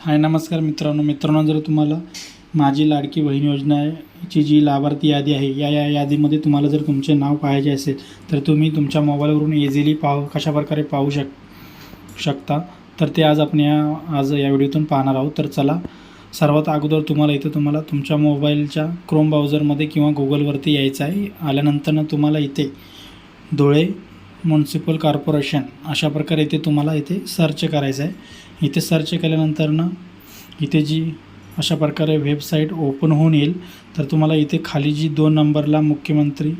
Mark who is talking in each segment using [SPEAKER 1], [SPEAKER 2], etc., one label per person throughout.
[SPEAKER 1] हाय नमस्कार मित्रांनो. मित्रांनो जर तुम्हाला माझी लाडकी बहीण योजनाची जी लाभार्थी यादी आहे या या यादीमध्ये तुम्हाला जर तुमचे नाव पाहायचे असेल तर तुम्ही तुमच्या मोबाईलवरून इझिली पाहू कशा प्रकारे पाहू शक शकता. तर ते आज आपण या आज या व्हिडिओतून पाहणार आहोत. तर चला सर्वात अगोदर तुम्हाला इथं तुम्हाला तुमच्या मोबाईलच्या क्रोम ब्राउझरमध्ये किंवा गुगलवरती यायचं आहे. आल्यानंतरनं तुम्हाला इथे धुळे म्युन्सिपल कॉर्पोरेशन अशा प्रकारे इथे तुम्हाला इथे सर्च करायचं आहे. इथे सर्च केल्यानंतरनं इथे जी अशा प्रकारे वेबसाईट ओपन होऊन येईल तर तुम्हाला इथे खाली जी दोन नंबरला मुख्यमंत्री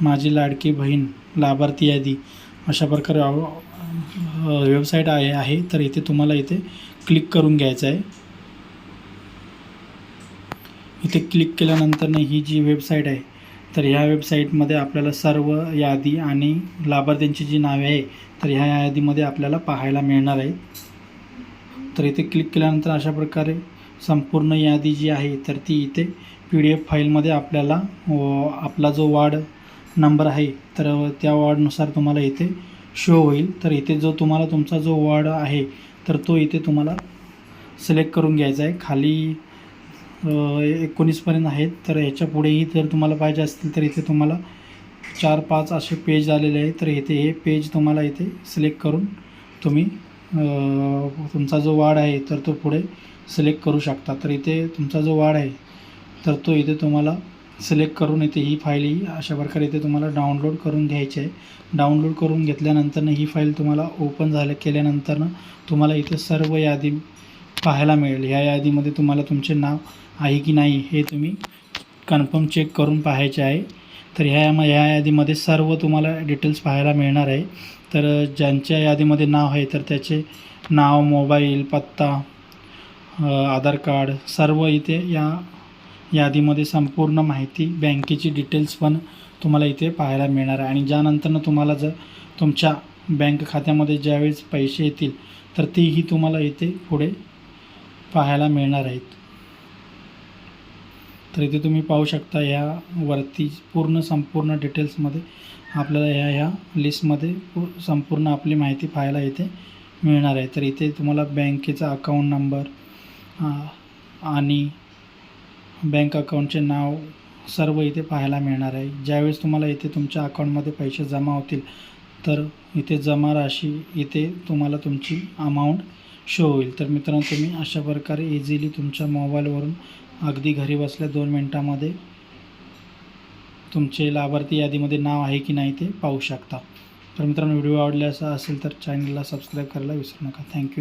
[SPEAKER 1] माझी लाडकी बहीण लाभार्थी यादी अशा प्रकारे वेबसाईट आहे आहे तर इथे तुम्हाला इथे क्लिक करून घ्यायचं आहे. इथे क्लिक केल्यानंतरनं ही जी वेबसाईट आहे तर ह्या वेबसाईटमध्ये आपल्याला सर्व यादी आणि लाभार्थ्यांची जी नावे आहे तर ह्या यादीमध्ये आपल्याला पाहायला मिळणार आहे तर इथे क्लिक केल्यानंतर अशा प्रकारे संपूर्ण यादी जी आहे तर ती इथे पी डी एफ फाईलमध्ये आपल्याला आपला जो वार्ड नंबर आहे तर त्या वॉर्डनुसार तुम्हाला इथे शो होईल. तर इथे जो तुम्हाला तुमचा जो वॉर्ड आहे तर तो इथे तुम्हाला सिलेक्ट करून घ्यायचा आहे. खाली एकोणीसपर्यंत आहेत. तर ह्याच्या पुढेही जर तुम्हाला पाहिजे असतील तर इथे तुम्हाला चार पाच असे पेज आलेले आहेत. तर इथे हे पेज तुम्हाला इथे सिलेक्ट करून तुम्ही तुमचा जो वाढ आहे तर तो पुढे सिलेक्ट करू शकता. तर इथे तुमचा जो वाढ आहे तर तो इथे तुम्हाला सिलेक्ट करून इथे ही फाईल ही अशा प्रकारे इथे तुम्हाला डाउनलोड करून घ्यायची आहे. डाउनलोड करून घेतल्यानंतरनं ही फाईल तुम्हाला ओपन झालं केल्यानंतरनं तुम्हाला इथे सर्व यादी पाहायला मिळेल. ह्या यादीमध्ये तुम्हाला तुमचे नाव आहे की नाही हे तुम्ही कन्फर्म चेक करून पाहायचे आहे. तर ह्या ह्या यादीमध्ये सर्व तुम्हाला डिटेल्स पाहायला मिळणार आहे. तर ज्यांच्या यादीमध्ये नाव आहे तर त्याचे नाव मोबाईल पत्ता आधार कार्ड सर्व इथे या यादीमध्ये संपूर्ण माहिती बँकेची डिटेल्स पण तुम्हाला इथे पाहायला मिळणार आहे. आणि ज्यानंतरनं तुम्हाला जर तुमच्या बँक खात्यामध्ये ज्यावेळेस पैसे येतील तर तेही तुम्हाला इथे पुढे पाहायला मिळणार आहेत. तर इथे तुम्ही पाहू शकता ह्या वरती पूर्ण संपूर्ण डिटेल्समध्ये आपल्याला ह्या ह्या लिस्टमध्ये संपूर्ण आपली माहिती पाहायला इथे मिळणार आहे. तर इथे तुम्हाला बँकेचा अकाउंट नंबर आणि बँक अकाउंटचे नाव सर्व इथे पाहायला मिळणार आहे. ज्यावेळेस तुम्हाला इथे तुमच्या अकाउंटमध्ये पैसे जमा होतील तर इथे जमा राशी इथे तुम्हाला तुमची अमाऊंट शो होईल. तर मित्रांनो तुम्ही अशा प्रकारे इझिली तुमच्या मोबाईलवरून अगदी घरी बसल्या दोन मिनटामध्ये तुमचे लाभार्थी यादीमध्ये नाव आहे की नाही ते पाहू शकता. तर मित्रांनो व्हिडिओ आवडला असा असेल तर चॅनलला सबस्क्राईब करायला विसरू नका. थँक्यू